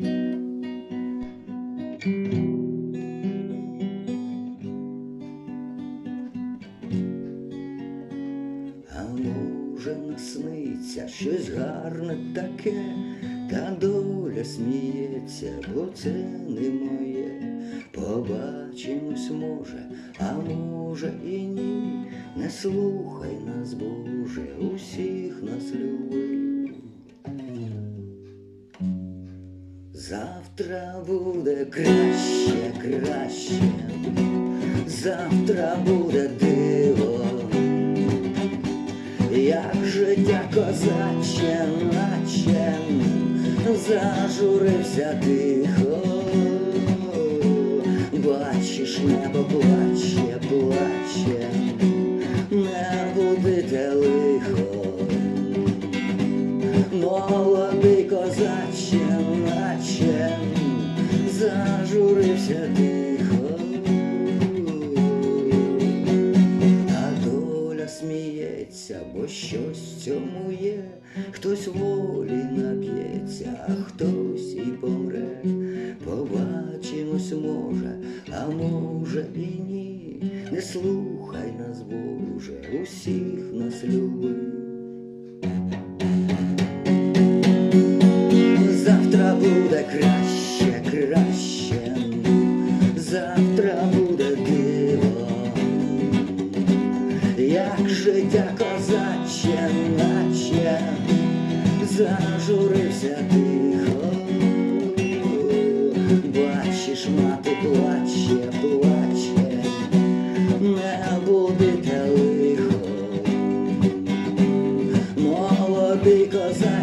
А може насниться щось гарне таке, та доля сміється, бо це не моє. Побачимось може, а може і ні. Не слухай нас, Боже, усіх нас люби. Завтра буде краще, краще, завтра буде диво, як життя козаче, наче зажурився тихо, бачиш, небо плаче, плаче, не будете лихо. Молодий козаче, наче зажурився тихо, а доля сміється, бо щось цьому є, хтось волі нап'ється, а хтось і помре. Побачимось може, а може і ні. Не слухай нас, Боже, усіх нас люби. Завтра буде краще, краще, завтра буде диво, як життя козаче, наче зажурився тихо. Бачиш, мати плаче, плаче, не будете лихо. Молодий козаче,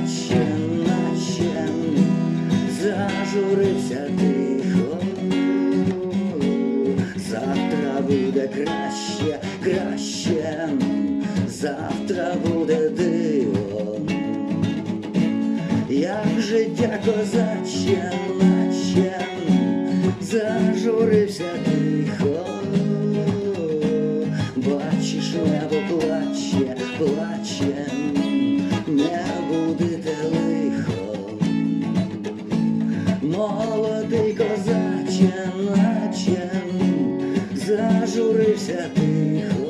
зажурився тихо. Завтра буде краще, краще, завтра буде диво. Як життя козаче, наче зажурився тихо. Бачиш, небо плаче, плаче, Молодий козаче, наче зажурився ти.